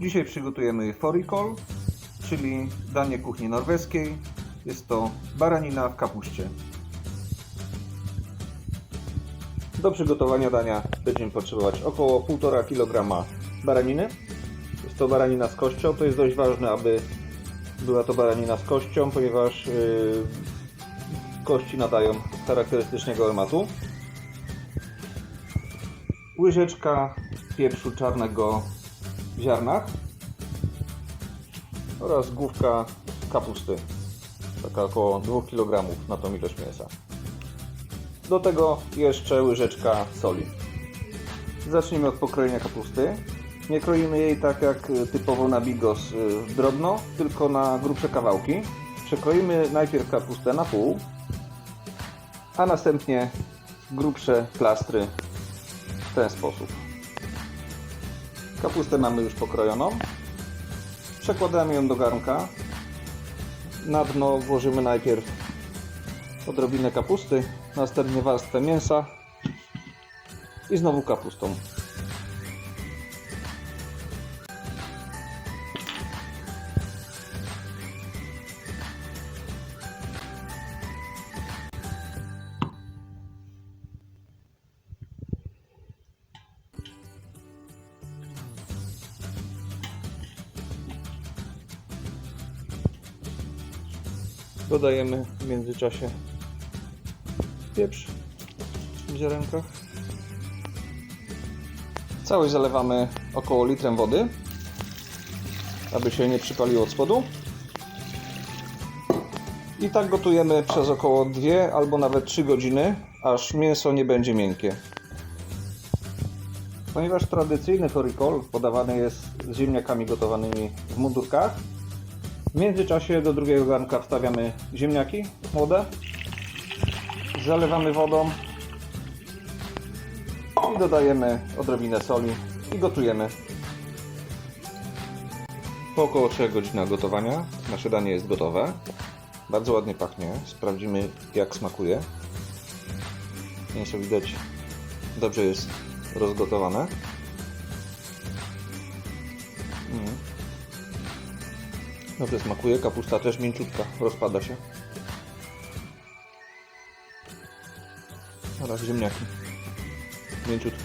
Dzisiaj przygotujemy forikol, czyli danie kuchni norweskiej. Jest to baranina w kapuście. Do przygotowania dania będziemy potrzebować około 1,5 kg baraniny. Jest to baranina z kością. To jest dość ważne, aby była to baranina z kością, ponieważ yy, kości nadają charakterystycznego aromatu. Łyżeczka pieprzu czarnego w ziarnach oraz główka kapusty, taka około 2 kg na tą ilość mięsa. Do tego jeszcze łyżeczka soli. Zacznijmy od pokrojenia kapusty. Nie kroimy jej tak jak typowo na bigos y, drobno, tylko na grubsze kawałki. Przekroimy najpierw kapustę na pół, a następnie grubsze plastry w ten sposób. Kapustę mamy już pokrojoną. Przekładamy ją do garnka. Na dno włożymy najpierw odrobinę kapusty, następnie warstwę mięsa i znowu kapustą. Dodajemy w międzyczasie pieprz w ziarenkach. Całość zalewamy około litrem wody, aby się nie przypaliło od spodu. I tak gotujemy przez około 2 albo nawet 3 godziny, aż mięso nie będzie miękkie. Ponieważ tradycyjny forikol podawany jest z ziemniakami gotowanymi w mundurkach, w międzyczasie do drugiego garnka wstawiamy ziemniaki młode, zalewamy wodą i dodajemy odrobinę soli i gotujemy. Po około 3 godzinach gotowania nasze danie jest gotowe. Bardzo ładnie pachnie. Sprawdzimy jak smakuje. Mięso widać dobrze jest rozgotowane. Mm. Dobrze smakuje, kapusta też mięciutka, rozpada się. Oraz ziemniaki. Mięciutko.